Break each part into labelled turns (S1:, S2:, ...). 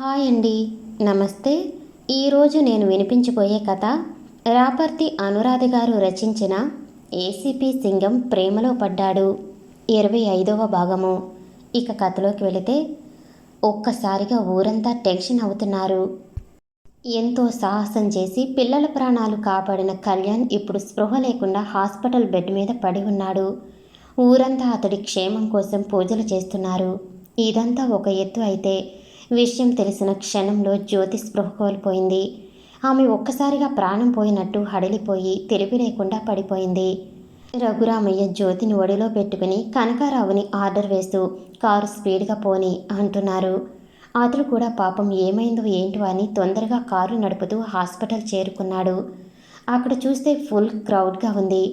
S1: Hi అండి. నమస్తే. ఈరోజు నేను వినిపించబోయే కథ రాపర్తి అనురాధ గారు రచించిన ఏసీపీ సింగం ప్రేమలో పడ్డాడు ఇరవై ఐదవ భాగము. ఇక కథలోకి వెళితే ఒక్కసారిగా ఊరంతా టెన్షన్ అవుతున్నారు. ఎంతో సాహసం చేసి పిల్లల ప్రాణాలు కాపాడిన కళ్యాణ్ ఇప్పుడు స్పృహ లేకుండా హాస్పిటల్ బెడ్ మీద పడి ఉన్నాడు. ఊరంతా అతడి క్షేమం కోసం పూజలు చేస్తున్నారు. ఇదంతా ఒక ఎత్తు అయితే విషయం తెలిసిన క్షణంలో జ్యోతి స్పృహ కోల్పోయింది. ఆమె ఒక్కసారిగా ప్రాణం పోయినట్టు హడలిపోయి తెలివి లేకుండా పడిపోయింది. రఘురామయ్య జ్యోతిని ఒడిలో పెట్టుకుని కనకారావుని ఆర్డర్ వేస్తూ కారు స్పీడ్గా పోని అంటున్నారు. అతడు కూడా పాపం ఏమైందో ఏంటో అని తొందరగా కారు నడుపుతూ హాస్పిటల్ చేరుకున్నాడు. అక్కడ చూస్తే ఫుల్ క్రౌడ్గా ఉంది.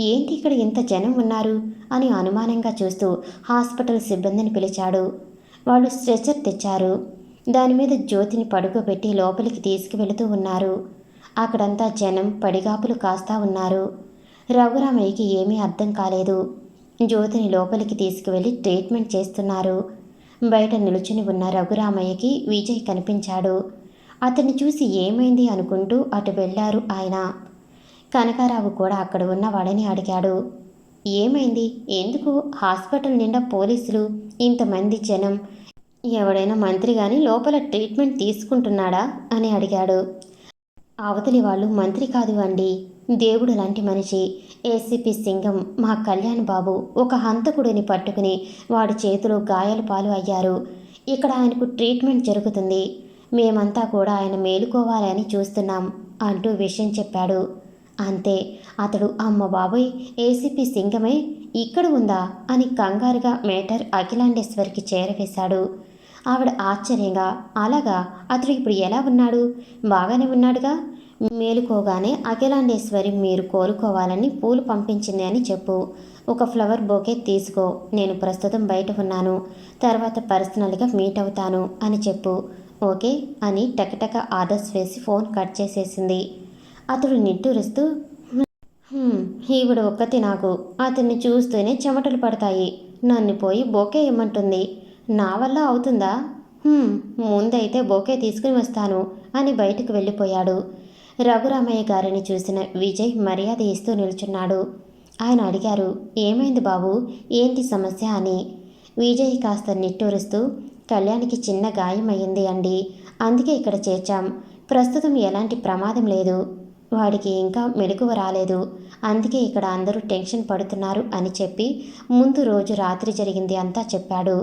S1: ఏంటి ఇక్కడ ఇంత జనం ఉన్నారు? అని అనుమానంగా చూస్తూ హాస్పిటల్ సిబ్బందిని పిలిచాడు. వాళ్ళు స్ట్రెచర్ తెచ్చారు. దాని మీద జ్యోతిని పడుకోబెట్టి లోపలికి తీసుకువెళుతూ ఉన్నారు. అక్కడంతా జనం పడిగాపులు కాస్తా ఉన్నారు. రఘురామయ్యకి ఏమీ అర్థం కాలేదు. జ్యోతిని లోపలికి తీసుకువెళ్ళి ట్రీట్మెంట్ చేస్తున్నారు. బయట నిలుచుని ఉన్న రఘురామయ్యకి విజయ్ కనిపించాడు. అతన్ని చూసి ఏమైంది అనుకుంటూ అటు వెళ్ళారు ఆయన. కనకారావు కూడా అక్కడ ఉన్న వాడని అడిగాడు. ఏమైంది? ఎందుకు? హాస్పిటల్ నిండా పోలీసులు? ఇంతమంది జనం. ఎవడైనా మంత్రి గాని లోపల ట్రీట్మెంట్ తీసుకుంటున్నాడా? అని అడిగాడు. అవతలి వాళ్ళు మంత్రి కాదు అండి. దేవుడు లాంటి మనిషి. ఏసీపీ సింగం మా కళ్యాణ్ బాబు ఒక హంతకుడిని పట్టుకుని వాడి చేతిలో గాయాలు పాలు అయ్యారు. ఇక్కడ ఆయనకు ట్రీట్మెంట్ జరుగుతుంది. మేమంతా కూడా ఆయన మేలుకోవాలని చూస్తున్నాం అంటూ విషయం చెప్పాడు. అంతే. అతడు అమ్మ బాబోయ్ ఏసీపీ సింగమే ఇక్కడ ఉందా అని కంగారుగా మేటర్ అఖిలాండేశ్వరికి చేరవేశాడు. ఆవిడ ఆశ్చర్యంగా అలాగా? అతడు ఇప్పుడు ఎలా ఉన్నాడు? బాగానే ఉన్నాడుగా? మేలుకోగానే అఖిలాండేశ్వరి మీరు కోలుకోవాలని పూలు పంపించింది అని చెప్పు. ఒక ఫ్లవర్ బొకే తీసుకో. నేను ప్రస్తుతం బయట ఉన్నాను. తర్వాత పర్సనల్గా మీట్ అవుతాను అని చెప్పు. ఓకే అని టకటక ఆర్డర్స్ వేసి ఫోన్ కట్ చేసేసింది. అతడు నిట్టూరుస్తూ ఈవిడ ఒక్కతి నాకు. అతన్ని చూస్తూనే చెమటలు పడతాయి. నన్ను పోయి బొకే ఇమ్మంటుంది. నా వల్ల అవుతుందా? ముందైతే బొకే తీసుకుని వస్తాను అని బయటకు వెళ్ళిపోయాడు. రఘురామయ్య గారిని చూసిన విజయ్ మర్యాద ఇస్తూ నిల్చున్నాడు. ఆయన అడిగారు ఏమైంది బాబు? ఏంటి సమస్య? అని. విజయ్ కాస్త నిట్టూరుస్తూ కళ్యాణ్కి చిన్న గాయం అయ్యింది అండి. అందుకే ఇక్కడ చేర్చాం. ప్రస్తుతం ఎలాంటి ప్రమాదం లేదు. వాడికి ఇంకా మెలకువ రాలేదు. అందుకే ఇక్కడ అందరూ టెన్షన్ పడుతున్నారు అని చెప్పి ముందు రోజు రాత్రి జరిగింది అంతా చెప్పాడు.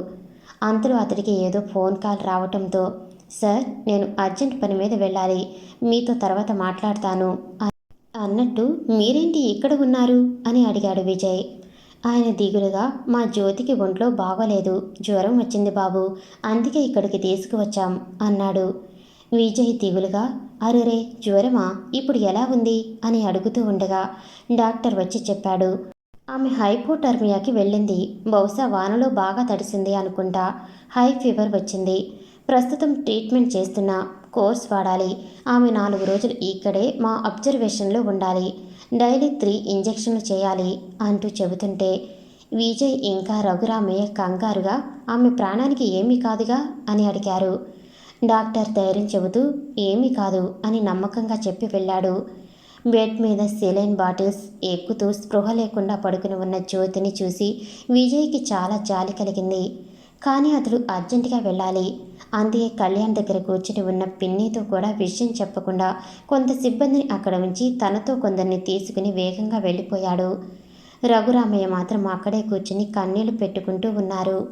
S1: అంతలో అతడికి ఏదో ఫోన్ కాల్ రావటంతో సార్ నేను అర్జెంట్ పని మీద వెళ్ళాలి. మీతో తర్వాత మాట్లాడతాను. అన్నట్టు మీరేంటి ఇక్కడ ఉన్నారు? అని అడిగాడు విజయ్. ఆయన దిగులుగా మా జ్యోతికి ఒంట్లో బాగోలేదు. జ్వరం వచ్చింది బాబు. అందుకే ఇక్కడికి తీసుకువచ్చాం అన్నాడు. విజయ్ దిగులుగా అరెరే జ్వరమా? ఇప్పుడు ఎలా ఉంది? అని అడుగుతూ ఉండగా డాక్టర్ వచ్చి చెప్పాడు ఆమె హైపోటర్మియాకి వెళ్ళింది. బహుశా వానలో బాగా తడిసింది అనుకుంటా. హై ఫీవర్ వచ్చింది. ప్రస్తుతం ట్రీట్మెంట్ చేస్తున్న. కోర్స్ వాడాలి. ఆమె నాలుగు రోజులు ఇక్కడే మా అబ్జర్వేషన్లో ఉండాలి. డైలీ త్రీ ఇంజెక్షన్లు చేయాలి అంటూ చెబుతుంటే విజయ్ ఇంకా రఘురామయ్య కంగారుగా ఆమె ప్రాణానికి ఏమీ కాదుగా? అని అడిగారు. డాక్టర్ ధైర్యం చెబుతూ ఏమీ కాదు అని నమ్మకంగా చెప్పి వెళ్ళాడు. బెడ్ మీద సెలైన్ బాటిల్స్ ఎక్కుతూ స్పృహ లేకుండా పడుకుని ఉన్న జ్యోతిని చూసి విజయ్కి చాలా జాలి కలిగింది. కానీ అతడు అర్జెంటుగా వెళ్ళాలి. అందుకే కళ్యాణ్ దగ్గర కూర్చుని ఉన్న పిన్నితో కూడా విషయం చెప్పకుండా కొంత సిబ్బందిని అక్కడ ఉంచి తనతో కొందరిని తీసుకుని వేగంగా వెళ్ళిపోయాడు. రఘురామయ్య మాత్రం అక్కడే కూర్చుని కన్నీళ్ళు పెట్టుకుంటూ ఉన్నారు.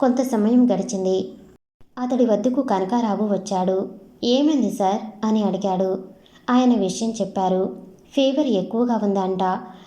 S1: కొంత సమయం గడిచింది. అతడి వద్దకు కనకారావు వచ్చాడు. ఏమైంది సార్? అని అడిగాడు. ఆయన విషయం చెప్పారు. ఫీవర్ ఎక్కువగా ఉందంట.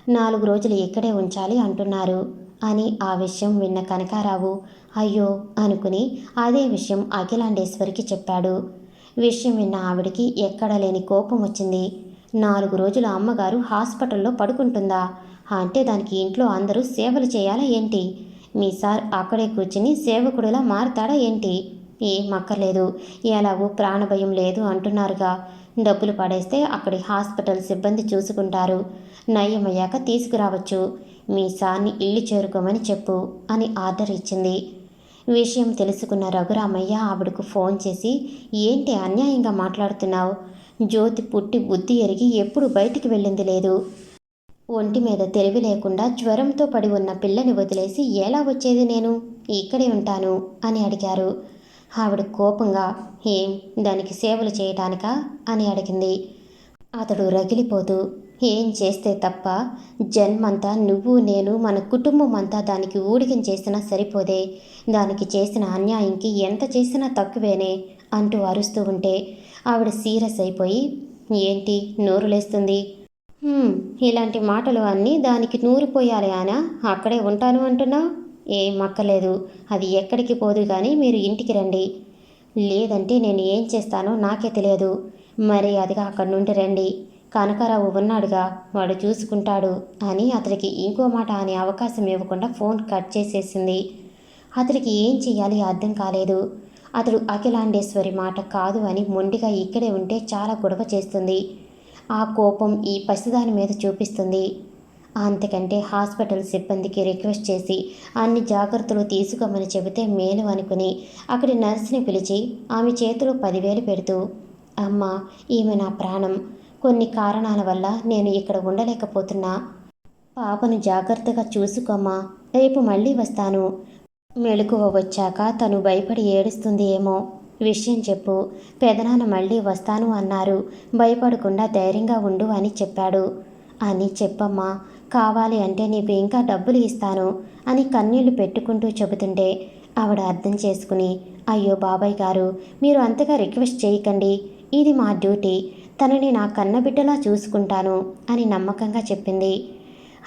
S1: నాలుగు రోజులు ఇక్కడే ఉంచాలి అంటున్నారు అని ఆ విషయం విన్న కనకారావు. అయ్యో అనుకుని అదే విషయం అఖిలాండేశ్వరికి చెప్పాడు. విషయం విన్న ఆవిడికి ఎక్కడా లేని కోపం వచ్చింది. నాలుగు రోజులు అమ్మగారు హాస్పిటల్లో పడుకుంటుందా? అంటే దానికి ఇంట్లో అందరూ సేవలు చేయాలా ఏంటి? మీ సార్ అక్కడే కూర్చుని సేవకుడిలా మారతాడా ఏంటి? ఏం అక్కర్లేదు. ఎలాగూ ప్రాణభయం లేదు అంటున్నారుగా. డబ్బులు పడేస్తే అక్కడి హాస్పిటల్ సిబ్బంది చూసుకుంటారు. నయమయ్యాక తీసుకురావచ్చు. మీ సార్ని ఇల్లు చేరుకోమని చెప్పు అని ఆర్డర్ ఇచ్చింది. విషయం తెలుసుకున్న రఘురామయ్య ఆవిడకు ఫోన్ చేసి ఏంటి అన్యాయంగా మాట్లాడుతున్నావు? జ్యోతి పుట్టి బుద్ధి ఎరిగి ఎప్పుడు బయటికి వెళ్ళింది లేదు. ఒంటి మీద తెలివి లేకుండా జ్వరంతో పడి ఉన్న పిల్లని వదిలేసి ఎలా వచ్చేది నేను? ఇక్కడే ఉంటాను అని అడిగారు. ఆవిడ కోపంగా ఏం దానికి సేవలు చేయటానికా? అని అడిగింది. అతడు రగిలిపోతూ ఏం చేస్తే తప్ప? జన్మంతా నువ్వు నేను మన కుటుంబం అంతా దానికి ఊడిగం చేసినా సరిపోదే. దానికి చేసిన అన్యాయంకి ఎంత చేసినా తక్కువేనే అంటూ అరుస్తూ ఉంటే ఆవిడ సీరియస్ అయిపోయి ఏంటి నోరులేస్తుంది ఇలాంటి మాటలు అన్నీ దానికి నూరిపోయాలి ఆనా. అక్కడే ఉంటాను అంటున్నా ఏం అక్కలేదు అది ఎక్కడికి పోదు కానీ మీరు ఇంటికి రండి. లేదంటే నేను ఏం చేస్తానో నాకే తెలియదు. మరి అదిగా అక్కడి నుండి రండి. కనకారావు ఉన్నాడుగా వాడు చూసుకుంటాడు అని అతడికి ఇంకో మాట అనే అవకాశం ఇవ్వకుండా ఫోన్ కట్ చేసేసింది. అతడికి ఏం చెయ్యాలి అర్థం కాలేదు. అతడు అఖిలాండేశ్వరి మాట కాదు అని మొండిగా ఇక్కడే ఉంటే చాలా గొడవ చేస్తుంది. ఆ కోపం ఈ పసిదాని మీద చూపిస్తుంది. అంతకంటే హాస్పిటల్ సిబ్బందికి రిక్వెస్ట్ చేసి అన్ని జాగ్రత్తలు తీసుకోమని చెబితే మేలు అనుకుని అక్కడి నర్సుని పిలిచి ఆమె చేతిలో పదివేలు పెడుతూ అమ్మ ఈమె నా ప్రాణం. కొన్ని కారణాల వల్ల నేను ఇక్కడ ఉండలేకపోతున్నా. పాపను జాగ్రత్తగా చూసుకోమ్మా రేపు మళ్ళీ వస్తాను. మెలకువ వచ్చాక తను భయపడి ఏడుస్తుంది ఏమో. విషయం చెప్పు. పెదనాన్న మళ్ళీ వస్తాను అన్నారు. భయపడకుండా ధైర్యంగా ఉండు అని చెప్పాడు. అని చెప్పమ్మా. కావాలి అంటే నీకు ఇంకా డబ్బులు ఇస్తాను అని కన్నీళ్ళు పెట్టుకుంటూ చెబుతుంటే ఆవిడ అర్థం చేసుకుని అయ్యో బాబాయ్ గారు మీరు అంతగా రిక్వెస్ట్ చేయకండి. ఇది మా డ్యూటీ. తనని నా కన్నబిడ్డలా చూసుకుంటాను అని నమ్మకంగా చెప్పింది.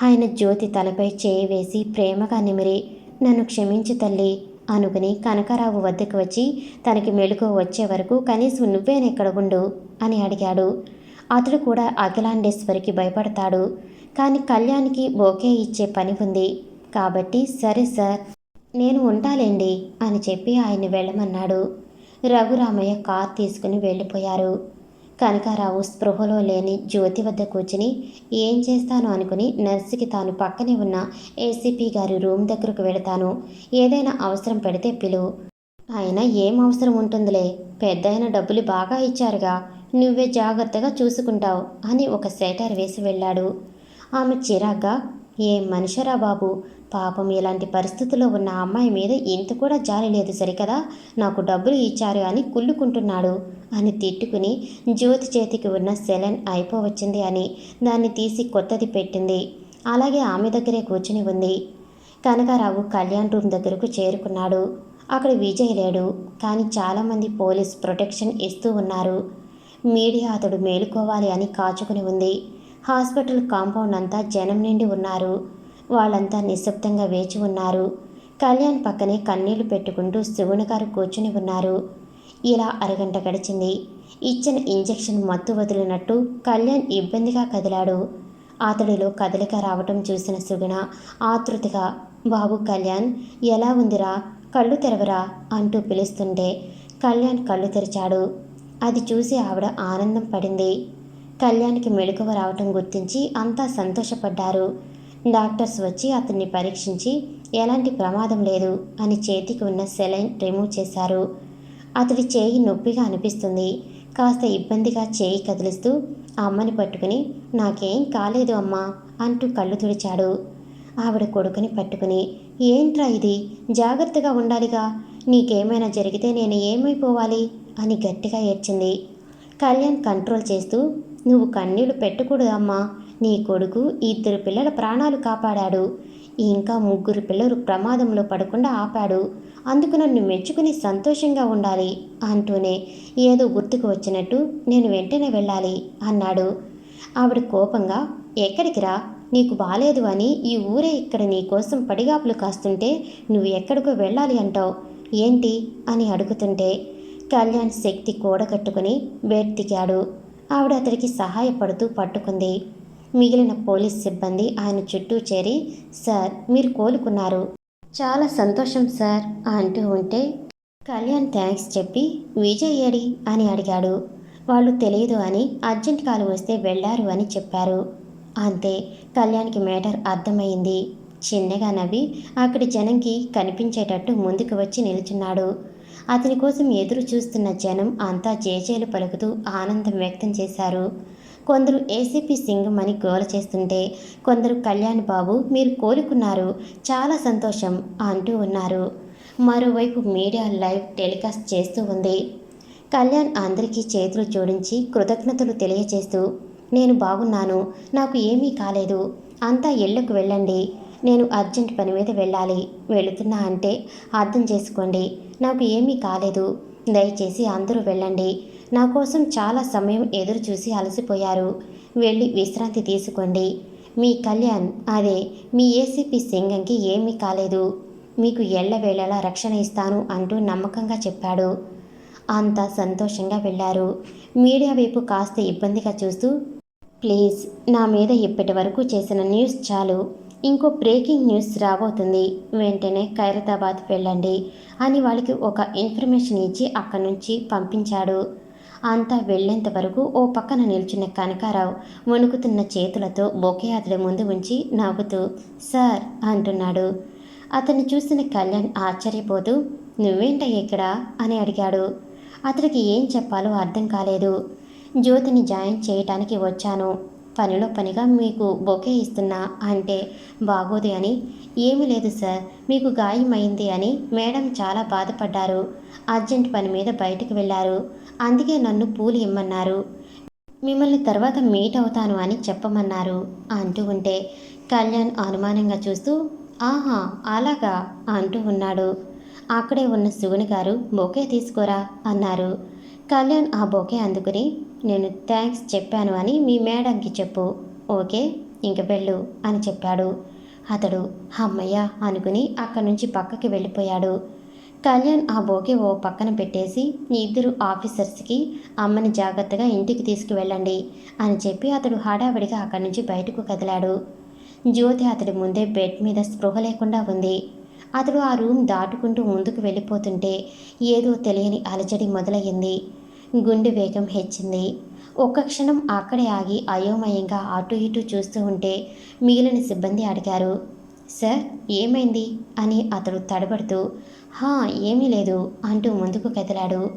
S1: ఆయన జ్యోతి తలపై చేయి వేసి ప్రేమగా నిమిరి నన్ను క్షమించు తల్లి అనుకుని కనకారావు వద్దకు వచ్చి తనకి మెలుగు వచ్చే వరకు కనీసం నువ్వేనెక్కడ ఉండు అని అడిగాడు. అతడు కూడా అఖిలాండేశ్వరికి భయపడతాడు. కానీ కళ్యాణ్కి ఓకే ఇచ్చే పని ఉంది. కాబట్టి సరే సార్ నేను ఉంటాలేండి అని చెప్పి ఆయన వెళ్ళమన్నాడు. రఘురామయ్య కార్ తీసుకుని వెళ్ళిపోయారు. కనకారావు స్పృహలో లేని జ్యోతి వద్ద కూర్చుని ఏం చేస్తాను అనుకుని నర్సుకి తాను పక్కనే ఉన్న ఏసీపీ గారి రూమ్ దగ్గరకు వెళతాను. ఏదైనా అవసరం పెడితే పిలువు ఆయన ఏం అవసరం ఉంటుందిలే? పెద్దయిన డబ్బులు బాగా ఇచ్చారుగా. నువ్వే జాగ్రత్తగా చూసుకుంటావు అని ఒక సెటర్ వేసి వెళ్ళాడు. ఆమె చిరాగ్గా ఏం మనిషరా బాబు పాపం ఇలాంటి పరిస్థితుల్లో ఉన్న అమ్మాయి మీద ఇంత కూడా జాలి లేదు సరికదా? నాకు డబ్బులు ఇచ్చారు అని కుళ్ళుకుంటున్నాడు అని తిట్టుకుని జ్యోతి చేతికి ఉన్న సెలెన్ అయిపోవచ్చింది అని దాన్ని తీసి కొత్తది పెట్టింది. అలాగే ఆమె దగ్గరే కూర్చుని ఉంది. కనకారావు కళ్యాణ్ రూమ్ దగ్గరకు చేరుకున్నాడు. అక్కడ విజయ్ లేడు. కానీ చాలామంది పోలీస్ ప్రొటెక్షన్ ఇస్తూ ఉన్నారు. మీడియా అతడు మేలుకోవాలి అని కాచుకుని ఉంది. హాస్పిటల్ కాంపౌండ్ అంతా జనం నిండి ఉన్నారు. వాళ్ళంతా నిశ్శబ్దంగా వేచి ఉన్నారు. కళ్యాణ్ పక్కనే కన్నీళ్ళు పెట్టుకుంటూ శివుని గారు కూర్చుని ఉన్నారు. ఇలా అరగంట గడిచింది. ఇచ్చిన ఇంజెక్షన్ మత్తు వదిలినట్టు కళ్యాణ్ ఇబ్బందిగా కదిలాడు. అతడిలో కదలిక రావటం చూసిన సుగుణ ఆతృతగా బాబు కళ్యాణ్ ఎలా ఉందిరా? కళ్ళు తెరవరా? అంటూ పిలుస్తుంటే కళ్యాణ్ కళ్ళు తెరిచాడు. అది చూసి ఆవిడ ఆనందం పడింది. కళ్యాణ్కి మెలకువ రావటం గుర్తించి అంతా సంతోషపడ్డారు. డాక్టర్స్ వచ్చి అతన్ని పరీక్షించి ఎలాంటి ప్రమాదం లేదు అని చేతికి ఉన్న సెలైన్ రిమూవ్ చేశారు. అతడి చేయి నొప్పిగా అనిపిస్తుంది. కాస్త ఇబ్బందిగా చేయి కదిలిస్తూ ఆ అమ్మని పట్టుకుని నాకేం కాలేదు అమ్మా అంటూ కళ్ళు తుడిచాడు. ఆవిడ కొడుకుని పట్టుకుని ఏంట్రా ఇది? జాగ్రత్తగా ఉండాలిగా. నీకేమైనా జరిగితే నేను ఏమైపోవాలి? అని గట్టిగా ఏడ్చింది. కళ్యాణ్ కంట్రోల్ చేస్తూ నువ్వు కన్నీళ్ళు పెట్టకూడదమ్మా. నీ కొడుకు ఇద్దరు పిల్లల ప్రాణాలు కాపాడాడు. ఇంకా ముగ్గురు పిల్లలు ప్రమాదంలో పడకుండా ఆపాడు. అందుకు నన్ను మెచ్చుకుని సంతోషంగా ఉండాలి అంటూనే ఏదో గుర్తుకు వచ్చినట్టు నేను వెంటనే వెళ్ళాలి అన్నాడు. ఆవిడ కోపంగా ఎక్కడికి రా? నీకు బాలేదు అని ఈ ఊరే ఇక్కడ నీకోసం పడిగాపులు కాస్తుంటే నువ్వు ఎక్కడికో వెళ్ళాలి అంటావు. ఏంటి? అని అడుగుతుంటే కళ్యాణ్ శక్తి కూడగట్టుకుని బెడ్ దిగాడు. ఆవిడ అతడికి సహాయపడుతూ పట్టుకుంది. మిగిలిన పోలీస్ సిబ్బంది ఆయన చుట్టూ చేరి సార్ మీరు కోలుకున్నారు. చాలా సంతోషం సార్ అంటూ ఉంటే కళ్యాణ్ థ్యాంక్స్ చెప్పి విజయ్ ఏడి? అని అడిగాడు. వాళ్ళు తెలియదు అని అర్జెంట్ కాల్ వస్తే వెళ్ళారు అని చెప్పారు. అంతే కళ్యాణ్కి మేటర్ అర్థమైంది. చిన్నగా నవ్వి అక్కడి జనంకి కనిపించేటట్టు ముందుకు వచ్చి నిల్చున్నాడు. అతని కోసం ఎదురు చూస్తున్న జనం అంతా జేజేలు పలుకుతూ ఆనందం వ్యక్తం చేశారు. కొందరు ఏసీపీ సింగం అని గోల చేస్తుంటే కొందరు కళ్యాణ్ బాబు మీరు కోలుకున్నారు చాలా సంతోషం అంటూ ఉన్నారు. మరోవైపు మీడియా లైవ్ టెలికాస్ట్ చేస్తూ ఉంది. కళ్యాణ్ అందరికీ చేతులు జోడించి కృతజ్ఞతలు తెలియజేస్తూ నేను బాగున్నాను నాకు ఏమీ కాలేదు అంతా ఇళ్ళకు వెళ్ళండి నేను అర్జెంట్ పని మీద వెళ్ళాలి వెళుతున్నా అంటే అర్థం చేసుకోండి నాకు ఏమీ కాలేదు. దయచేసి అందరూ వెళ్ళండి. నా కోసం చాలా సమయం ఎదురు చూసి అలసిపోయారు. వెళ్ళి విశ్రాంతి తీసుకోండి. మీ కళ్యాణ్ అదే మీ ఏసీపీ సింగంకి ఏమీ కాలేదు. మీకు ఎళ్ళవేళలా రక్షణ ఇస్తాను అంటూ నమ్మకంగా చెప్పాడు. అంతా సంతోషంగా వెళ్ళారు. మీడియా వైపు కాస్త ఇబ్బందిగా చూస్తూ ప్లీజ్ నా మీద ఇప్పటి వరకు చేసిన న్యూస్ చాలు. ఇంకో బ్రేకింగ్ న్యూస్ రాబోతుంది. వెంటనే ఖైరతాబాద్ వెళ్ళండి అని వాళ్ళకి ఒక ఇన్ఫర్మేషన్ ఇచ్చి అక్కడి నుంచి పంపించాడు. అంతా వెళ్ళేంత వరకు ఓ పక్కన నిల్చున్న కనకారావు వణుకుతున్న చేతులతో బొకే అతడి ముందు ఉంచి నవ్వుతూ సార్ అంటున్నాడు. అతన్ని చూసిన కళ్యాణ్ ఆశ్చర్యపోతూ నువ్వేంట ఇక్కడ? అని అడిగాడు. అతడికి ఏం చెప్పాలో అర్థం కాలేదు. జ్యోతిని జాయిన్ చేయటానికి వచ్చాను. పనిలో పనిగా మీకు బొకే ఇస్తున్నా అంటే బాగోదు అని. ఏమీ లేదు సార్ మీకు గాయమైంది అని మేడం చాలా బాధపడ్డారు. అర్జెంట్ పని మీద బయటకు వెళ్ళారు. అందుకే నన్ను పూలు ఇమ్మన్నారు. మిమ్మల్ని తర్వాత మీట్ అవుతాను అని చెప్పమన్నారు అంటూ ఉంటే కళ్యాణ్ అనుమానంగా చూస్తూ ఆహా అలాగా? అంటూ ఉన్నాడు. అక్కడే ఉన్న శివుని గారు బొకే తీసుకోరా? అన్నారు. కళ్యాణ్ ఆ బొకే అందుకుని నేను థ్యాంక్స్ చెప్పాను అని మీ మేడంకి చెప్పు ఓకే? ఇంక వెళ్ళు అని చెప్పాడు. అతడు అమ్మయ్య అనుకుని అక్కడి నుంచి పక్కకి వెళ్ళిపోయాడు. కళ్యాణ్ ఆ బోకే ఓ పక్కన పెట్టేసి ఇద్దరు ఆఫీసర్స్కి అమ్మని జాగ్రత్తగా ఇంటికి తీసుకువెళ్ళండి అని చెప్పి అతడు హడావిడిగా అక్కడి నుంచి బయటకు కదిలాడు. జ్యోతి అతడి ముందే బెడ్ మీద స్పృహ లేకుండా ఉంది. అతడు ఆ రూమ్ దాటుకుంటూ ముందుకు వెళ్ళిపోతుంటే ఏదో తెలియని అలజడి మొదలయ్యింది. గుండె వేగం హెచ్చింది. ఒక్క క్షణం అక్కడే ఆగి అయోమయంగా అటు ఇటు చూస్తూ ఉంటే మిగిలిన సిబ్బంది అడిగారు సార్ ఏమైంది? అని అతడు తడబడుతూ హా ఏమీ లేదు అంటూ ముందుకు కదిలాడు.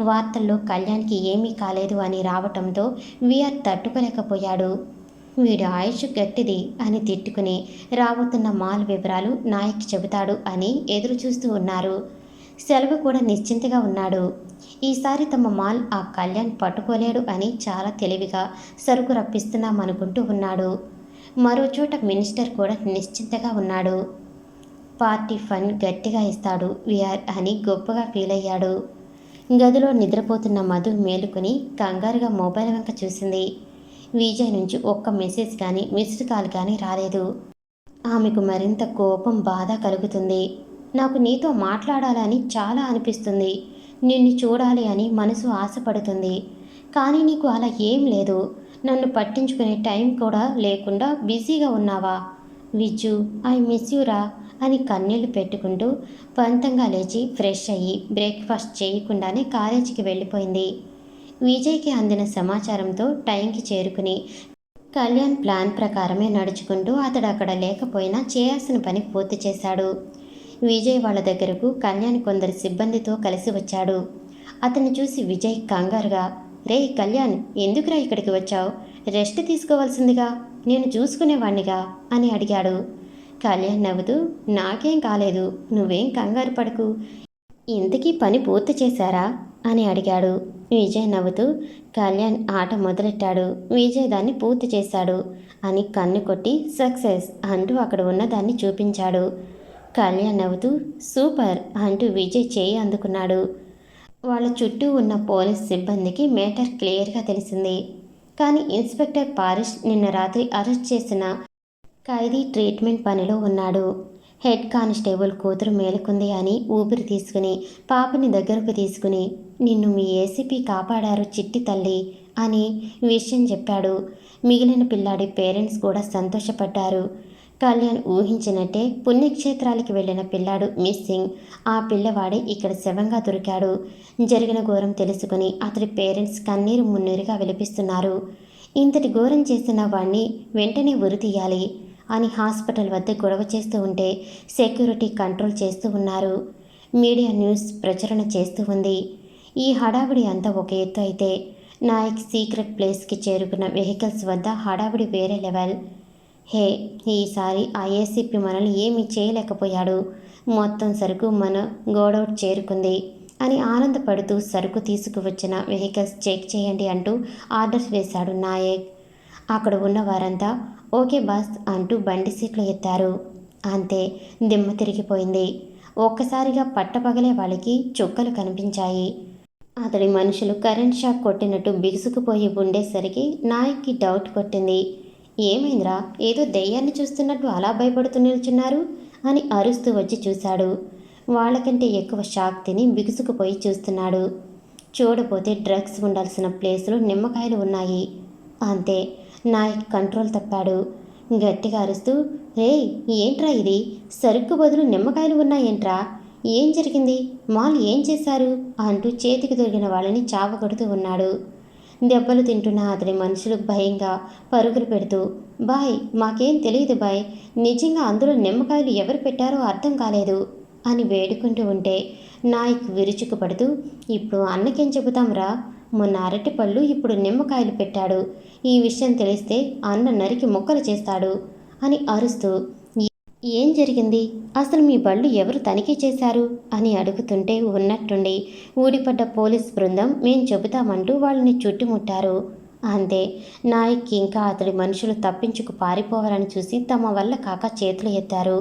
S1: వార్తల్లో కళ్యాణ్కి ఏమీ కాలేదు అని రావటంతో వీఆర్ తట్టుకోలేకపోయాడు. వీడు ఆయుష్ గట్టిది అని తిట్టుకుని రాబోతున్న మాల్ వివరాలు నాయక్ చెబుతాడు అని ఎదురు చూస్తూ ఉన్నారు. సెలవు కూడా నిశ్చింతగా ఉన్నాడు. ఈసారి తమ మాల్ ఆ కళ్యాణ్ పట్టుకోలేడు అని చాలా తెలివిగా సరుకు రప్పిస్తున్నామనుకుంటూ ఉన్నాడు. మరో చోట మినిస్టర్ కూడా నిశ్చింతగా ఉన్నాడు. పార్టీ ఫండ్ గట్టిగా ఇస్తాడు విఆర్ అని గొప్పగా ఫీల్ అయ్యాడు. గదిలో నిద్రపోతున్న మధు మేలుకుని కంగారుగా మొబైల్ వెంక చూసింది. విజయ్ నుంచి ఒక్క మెసేజ్ కానీ మిస్డ్ కాల్ కానీ రాలేదు. ఆమెకు మరింత కోపం బాధ కలుగుతుంది. నాకు నీతో మాట్లాడాలని చాలా అనిపిస్తుంది. నిన్ను చూడాలి అని మనసు ఆశపడుతుంది. కానీ నీకు అలా ఏం లేదు. నన్ను పట్టించుకునే టైం కూడా లేకుండా బిజీగా ఉన్నావా? విజ్జు ఐ మిస్ యూరా అని కన్నీళ్ళు పెట్టుకుంటూ పంతంగా లేచి ఫ్రెష్ అయ్యి బ్రేక్ఫాస్ట్ చేయకుండానే కాలేజీకి వెళ్ళిపోయింది. విజయ్కి అందిన సమాచారంతో టైంకి చేరుకుని కళ్యాణ్ ప్లాన్ ప్రకారమే నడుచుకుంటూ అతడు అక్కడ లేకపోయినా చేయాల్సిన పని పూర్తి చేశాడు. విజయ్ వాళ్ళ దగ్గరకు కళ్యాణ్ కొందరు సిబ్బందితో కలిసి వచ్చాడు. అతన్ని చూసి విజయ్ కంగారుగా రే కళ్యాణ్ ఎందుకురా ఇక్కడికి వచ్చావు? రెస్ట్ తీసుకోవాల్సిందిగా నేను చూసుకునేవాణ్ణిగా అని అడిగాడు. కళ్యాణ్ నవ్వుతూ నాకేం కాలేదు నువ్వేం కంగారు పడకు. ఇంతకీ పని పూర్తి చేశారా? అని అడిగాడు. విజయ్ నవ్వుతూ కళ్యాణ్ ఆట మొదలెట్టాడు. విజయ్ దాన్ని పూర్తి చేశాడు అని కన్ను కొట్టి సక్సెస్ అంటూ అక్కడ ఉన్నదాన్ని చూపించాడు. కళ్యాణ్ నవ్వుతూ సూపర్ అంటూ విజయ్ చేయి అందుకున్నాడు. వాళ్ళ చుట్టూ ఉన్న పోలీస్ సిబ్బందికి మేటర్ క్లియర్గా తెలిసింది. కానీ ఇన్స్పెక్టర్ పారిష్ నిన్న రాత్రి అరెస్ట్ చేసిన ఖైదీ ట్రీట్మెంట్ పనిలో ఉన్నాడు. హెడ్ కానిస్టేబుల్ కూతురు మేలుకుంది అని ఊపిరి తీసుకుని పాపని దగ్గరకు తీసుకుని నిన్ను మీ ఏసీపీ కాపాడారు చిట్టి తల్లి అని విషయం చెప్పాడు. మిగిలిన పిల్లాడి పేరెంట్స్ కూడా సంతోషపడ్డారు. కళ్యాణ్ ఊహించినట్టే పుణ్యక్షేత్రాలకి వెళ్ళిన పిల్లాడు మిస్సింగ్ ఆ పిల్లవాడే ఇక్కడ శవంగా దొరికాడు. జరిగిన ఘోరం తెలుసుకుని అతడి పేరెంట్స్ కన్నీరు మున్నీరుగా విలపిస్తున్నారు. ఇంతటి ఘోరం చేసిన వాణ్ణి వెంటనే ఉరి తీయాలి అని హాస్పిటల్ వద్ద గొడవ చేస్తూ ఉంటే సెక్యూరిటీ కంట్రోల్ చేస్తూ ఉన్నారు. మీడియా న్యూస్ ప్రచురణ చేస్తూ ఉంది. ఈ హడావిడి అంతా ఒక ఎత్తు అయితే నాయక్ సీక్రెట్ ప్లేస్కి చేరుకున్న వెహికల్స్ వద్ద హడావిడి వేరే లెవెల్. హే ఈసారి ఆ ఏసీపీ మనల్ని ఏమీ చేయలేకపోయాడు. మొత్తం సరుకు మన గోడౌట్ చేరుకుంది అని ఆనందపడుతూ సరుకు తీసుకువచ్చిన వెహికల్స్ చెక్ చేయండి అంటూ ఆర్డర్స్ వేశాడు నాయక్. అక్కడ ఉన్న వారంతా ఓకే బాస్ అంటూ బండి సీట్లు ఎత్తారు. అంతే దిమ్మ తిరిగిపోయింది. ఒక్కసారిగా పట్టపగలే వాళ్ళకి చుక్కలు కనిపించాయి. అతడి మనుషులు కరెంట్ షాక్ కొట్టినట్టు బిగుసుకుపోయి ఉండేసరికి నాయక్కి డౌట్ కొట్టింది. ఏమైందిరా? ఏదో దెయ్యాన్ని చూస్తున్నట్టు అలా భయపడుతూ నిల్చున్నారు అని అరుస్తూ వచ్చి చూశాడు. వాళ్ళకంటే ఎక్కువ షాక్ తిని బిగుసుకుపోయి చూస్తున్నాడు. చూడపోతే డ్రగ్స్ ఉండాల్సిన ప్లేస్లో నిమ్మకాయలు ఉన్నాయి. అంతే నాయక్ కంట్రోల్ తప్పాడు. గట్టిగా అరుస్తూ రే ఏంట్రా ఇది? సరుకు బదులు నిమ్మకాయలు ఉన్నాయేంట్రా? ఏం జరిగింది? మాల్ ఏం చేశారు? అంటూ చేతికి దొరికిన వాళ్ళని చావగొడుతూ ఉన్నాడు. దెబ్బలు తింటున్న అతని మనుషులు భయంగా పరుగులు పెడుతూ బాయ్ మాకేం తెలియదు బాయ్. నిజంగా అందులో నిమ్మకాయలు ఎవరు పెట్టారో అర్థం కాలేదు అని వేడుకుంటూ ఉంటే నాయక్ విరుచుకుపడుతూ ఇప్పుడు అన్నకేం చెబుతాంరా? మొన్న అరటిపళ్ళు ఇప్పుడు నిమ్మకాయలు పెట్టాడు. ఈ విషయం తెలిస్తే అన్న నరికి మొక్కలు చేస్తాడు అని అరుస్తూ ఏం జరిగింది? అసలు మీ బళ్ళు ఎవరు తనిఖీ చేశారు? అని అడుగుతుంటే ఉన్నట్టుండి ఊడిపడ్డ పోలీస్ బృందం మేం చెబుతామంటూ వాళ్ళని చుట్టుముట్టారు. అంతే నాయక్ ఇంకా అతడి మనుషులు తప్పించుకు పారిపోవాలని చూసి తమ వల్ల కాక చేతులు ఎత్తారు.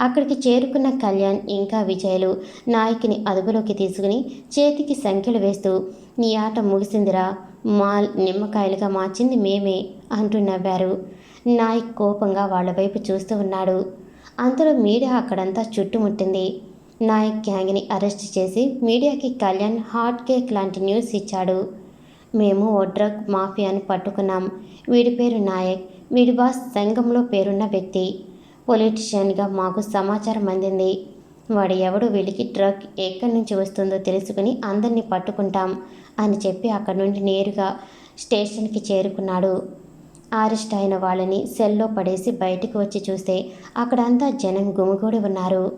S1: అక్కడికి చేరుకున్న కళ్యాణ్ ఇంకా విజయలు నాయక్ని అదుపులోకి తీసుకుని చేతికి సంఖ్యలు వేస్తూ నీ ఆట ముగిసిందిరా మాల్ నిమ్మకాయలుగా మార్చింది మేమే అంటూ నవ్వారు. నాయక్ కోపంగా వాళ్ళ వైపు చూస్తూ ఉన్నాడు. అంతలో మీడియా అక్కడంతా చుట్టుముట్టింది. నాయక్ గ్యాంగ్ని అరెస్ట్ చేసి మీడియాకి కళ్యాణ్ హాట్ కేక్ లాంటి న్యూస్ ఇచ్చాడు. మేము ఓ డ్రగ్ మాఫియాను పట్టుకున్నాం. వీడి పేరు నాయక్. వీడి బాస్ సంఘంలో పేరున్న వ్యక్తి. పొలిటీషియన్గా మాకు సమాచారం అందింది. వాడు ఎవడు వీడికి డ్రగ్ ఎక్కడి నుంచి వస్తుందో తెలుసుకుని అందరినీ పట్టుకుంటాం అని చెప్పి అక్కడి నుండి నేరుగా స్టేషన్కి చేరుకున్నాడు. అరెస్ట్ అయిన వాళ్ళని సెల్లో పడేసి బయటికి వచ్చి చూస్తే అక్కడంతా జనం గుమిగూడి ఉన్నారు.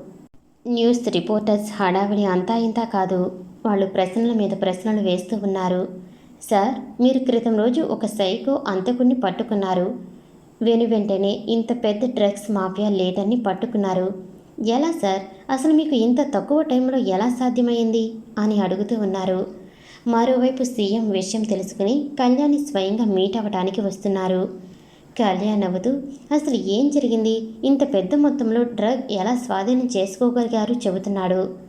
S1: న్యూస్ రిపోర్టర్స్ హడావిడి అంతా ఇంతా కాదు. వాళ్ళు ప్రశ్నల మీద ప్రశ్నలు వేస్తూ ఉన్నారు. సార్ మీరు క్రితం రోజు ఒక సైకో అంతకుడిని పట్టుకున్నారు. వెను వెంటనే ఇంత పెద్ద డ్రగ్స్ మాఫియా లేదని పట్టుకున్నారు. ఎలా సార్? అసలు మీకు ఇంత తక్కువ టైంలో ఎలా సాధ్యమైంది అని అడుగుతూ ఉన్నారు. మరోవైపు సీఎం విషయం తెలుసుకుని కళ్యాణి స్వయంగా మీట్ అవ్వడానికి వస్తున్నారు. కళ్యాణ్ నవ్వుతూ అసలు ఏం జరిగింది? ఇంత పెద్ద మొత్తంలో డ్రగ్ ఎలా స్వాధీనం చేసుకోగలిగారు? చెబుతున్నాడు.